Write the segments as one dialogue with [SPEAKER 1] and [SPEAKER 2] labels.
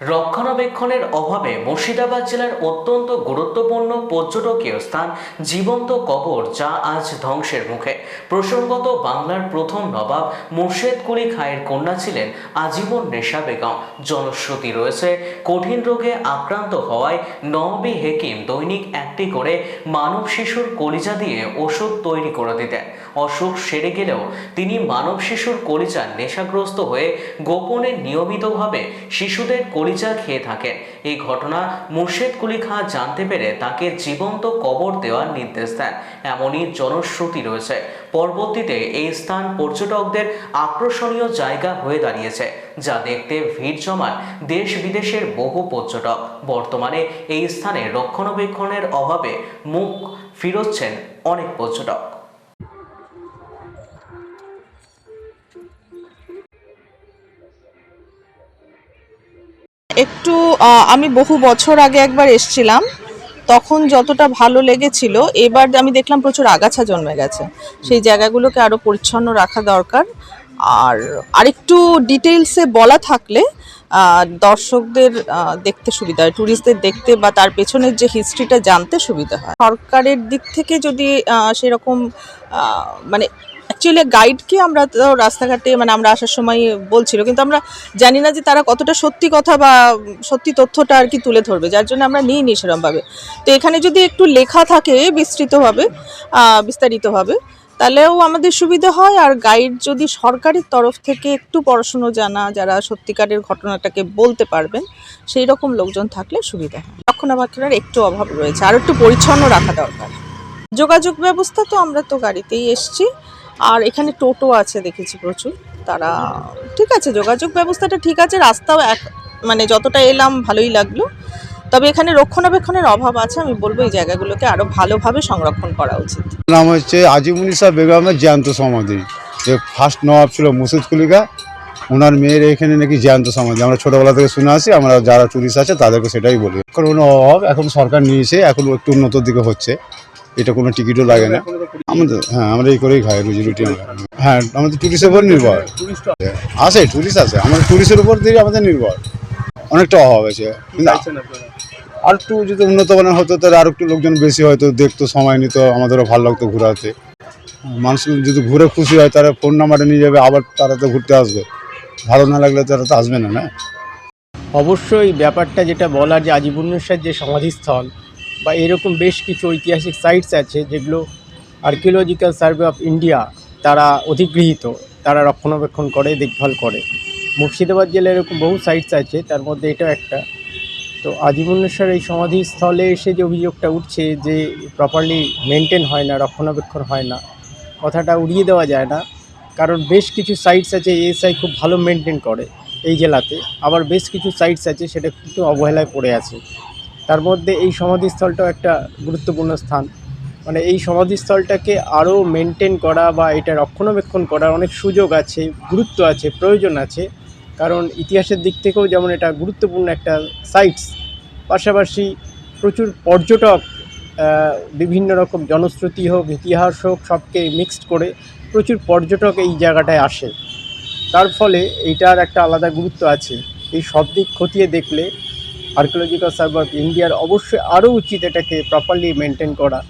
[SPEAKER 1] রক্ষণাবেক্ষণের অভাবে মুর্শিদাবাদ জেলার অত্যন্ত গুরুত্বপূর্ণ পর্যটকীয় স্থান জীবন্ত কবর যা আজ ধ্বংসের মুখে। প্রসঙ্গত, বাংলার প্রথম নবাব মুর্শেদ কুলি খায়ের কন্যা ছিলেন আজীবন নেশা বেগম। জনশ্রুতি রয়েছে, কঠিন রোগে আক্রান্ত হওয়ায় নবী হেকিম দৈনিক একটি করে মানব শিশুর কলিজা দিয়ে ওষুধ তৈরি করে দিতেন। অসুখ সেরে গেলেও তিনি মানব শিশুর কলিজা নেশাগ্রস্ত হয়ে গোপনে নিয়মিতভাবে শিশুদের কলিজা খেয়ে থাকেন এই ঘটনা মুর্শেদ কুলি খাঁ জানতে পেরে তাকে জীবন্ত কবর দেওয়ার নির্দেশ দেন। এমনই জনশ্রুতি রয়েছে। পরবর্তীতে এই স্থান পর্যটকদের আকর্ষণীয় জায়গা হয়ে দাঁড়িয়েছে, যা দেখতে ভিড় জমান দেশ বিদেশের বহু পর্যটক। বর্তমানে এই স্থানে রক্ষণাবেক্ষণের অভাবে মুখ ফিরোচ্ছেন অনেক পর্যটক।
[SPEAKER 2] একটু আমি বহু বছর আগে একবার এসছিলাম, তখন যতটা ভালো লেগেছিল, এবার আমি দেখলাম প্রচুর আগাছা জন্মে গেছে। সেই জায়গাগুলোকে আরও পরিচ্ছন্ন রাখা দরকার। আর আরেকটু ডিটেলসে বলা থাকলে দর্শকদের দেখতে সুবিধা হয় ট্যুরিস্টদের দেখতে বা তার পেছনের যে হিস্ট্রিটা জানতে সুবিধা হয়। সরকারের দিক থেকে যদি সেরকম মানে অ্যাকচুয়ালি গাইডকে আমরা তো রাস্তাঘাটে মানে আমরা আসার সময় বলছিল, কিন্তু আমরা জানি না যে তারা কতটা সত্যি কথা বা সত্যি তথ্যটা আর কি তুলে ধরবে, যার জন্য আমরা নিইনি সেরমভাবে। তো এখানে যদি একটু লেখা থাকে বিস্তৃতভাবে বিস্তারিতভাবে, তাহলেও আমাদের সুবিধা হয়। আর গাইড যদি সরকারের তরফ থেকে একটু পড়াশুনো জানা, যারা সত্যিকারের ঘটনাটাকে বলতে পারবেন, সেই রকম লোকজন থাকলে সুবিধা হয়। রক্ষণাবেক্ষণের একটু অভাব রয়েছে, আর একটু পরিচ্ছন্ন রাখা দরকার। যোগাযোগ ব্যবস্থা তো আমরা তো গাড়িতেই এসছি। এখানে টোটো আছে দেখেছি প্রচুর। তারা, ঠিক আছে, যোগাযোগ ব্যবস্থাটা ঠিক আছে, রাস্তাও এক মানে যতটা এলাম ভালোই লাগল। তবে এখানে রক্ষণাবেক্ষণের অভাব আছে, আমি বলব এই জায়গাগুলোকে আরও ভালোভাবে সংরক্ষণ করা উচিত।
[SPEAKER 3] নাম হচ্ছে আজিমুনিসা বেগমের জ্যান্ত সমাধি। যে ফার্স্ট নবাব ছিল মুসুদ কুলিকা ওনার মেয়ের এখানে নাকি জ্যান্ত সমাধি। আমরা ছোটবেলা থেকে শুনে আসি, আমরা যারা টুরিস্ট আছে তাদেরকে সেটাই বলি। কোনো অভাব, এখন সরকার নিয়েছে, এখন একটু উন্নতর দিকে হচ্ছে। এটা কোনো টিকিটও লাগে না। আমাদের হ্যাঁ আমরা এই করেই খাই রুজি রুটি আমরা। হ্যাঁ আমাদের টুরিস্টের উপর নির্ভর। আসে টুরিস্ট আছে। আমাদের টুরিস্টের উপর দিয়ে আমাদের নির্ভর। অনেকটা অভাব আছে। আর একটু যদি উন্নত মানের হতো তাহলে আর একটু লোকজন বেশি হয়তো দেখতো সময় নিত আমাদেরও ভালো লাগতো ঘোরাতে। মানুষ যদি ঘুরে খুশি হয় তারা ফোন নাম্বারে নিয়ে যাবে আবার তারা তো ঘুরতে আসবে। ভালো না লাগলে তারা তো আসবে না না?
[SPEAKER 4] অবশ্যই ব্যাপারটা যেটা বলার যে আজিবুন্নেশ্বর যে সমাধিস্থল বা এরকম বেশ কিছু ঐতিহাসিক সাইটস আছে যেগুলো আর্কিওলজিক্যাল সার্ভে অফ ইন্ডিয়া তারা অধিগৃহীত, তারা রক্ষণাবেক্ষণ করে, দেখভাল করে। মুর্শিদাবাদ জেলায় এরকম বহু সাইটস আছে, তার মধ্যে এটাও একটা। তো আজিবুন্নেশ্বর এই সমাধিস্থলে এসে যে অভিযোগটা উঠছে যে প্রপারলি মেনটেন হয় না, রক্ষণাবেক্ষণ হয় না, কথাটা উড়িয়ে দেওয়া যায় না। কারণ বেশ কিছু সাইটস আছে এএসআই খুব ভালো মেনটেন করে এই জেলাতে। আবার বেশ কিছু সাইটস আছে, সেটা কিন্তু অবহেলায় পড়ে আছে। তার মধ্যে এই সমাধিস্থলটাও একটা গুরুত্বপূর্ণ স্থান। মানে এই সমাধিস্থলটাকে আরও মেনটেন করা বা এটা রক্ষণাবেক্ষণ করার অনেক সুযোগ আছে, গুরুত্ব আছে, প্রয়োজন আছে। কারণ ইতিহাসের দিক থেকেও যেমন এটা গুরুত্বপূর্ণ একটা সাইটস পাশাপাশি প্রচুর পর্যটক বিভিন্ন রকম জনশ্রুতি হোক, ইতিহাস হোক, সবকে মিক্সড করে প্রচুর পর্যটক এই জায়গাটায় আসে। তার ফলে এইটার একটা আলাদা গুরুত্ব আছে। এই সব দিক খতিয়ে দেখলে আর্কিওলজিক্যাল সার্ভে অফ ইন্ডিয়ার অবশ্যই আরও উচিত এটাকে প্রপারলি মেনটেন করা,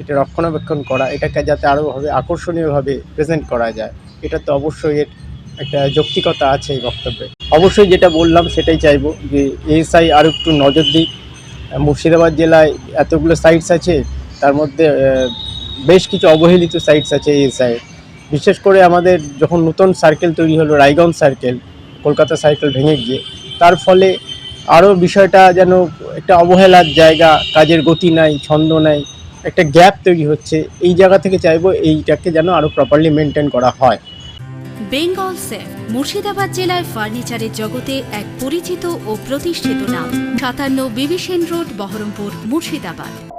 [SPEAKER 4] এটা রক্ষণাবেক্ষণ করা, এটাকে যাতে আরোভাবে আকর্ষণীয়ভাবে প্রেজেন্ট করা যায়। এটা তো অবশ্যই এর একটা যৌক্তিকতা আছে এই বক্তব্যে। অবশ্যই যেটা বললাম সেটাই চাইব যে এএসআই আরও একটু নজর দিক। মুর্শিদাবাদ জেলায় এতগুলো সাইটস আছে, তার মধ্যে বেশ কিছু অবহেলিত সাইটস আছে এএসআই বিশেষ করে আমাদের যখন নতুন সার্কেল তৈরি হলো, রায়গঞ্জ সার্কেল কলকাতা সার্কেল ভেঙে গিয়ে, তার ফলে আরও বিষয়টা যেন একটা অবহেলার জায়গা, কাজের গতি নাই, ছন্দ নাই, একটা গ্যাপ তৈরি হচ্ছে, এই জায়গা থেকে চাইব এইটাকে যেন আরও প্রপারলি মেনটেন করা হয়।
[SPEAKER 5] বেঙ্গল সেফ মুর্শিদাবাদ জেলায় ফার্নিচারের জগতে এক পরিচিত ও প্রতিষ্ঠিত নাম। সাতান্ন বিবিসেন রোড, বহরমপুর, মুর্শিদাবাদ।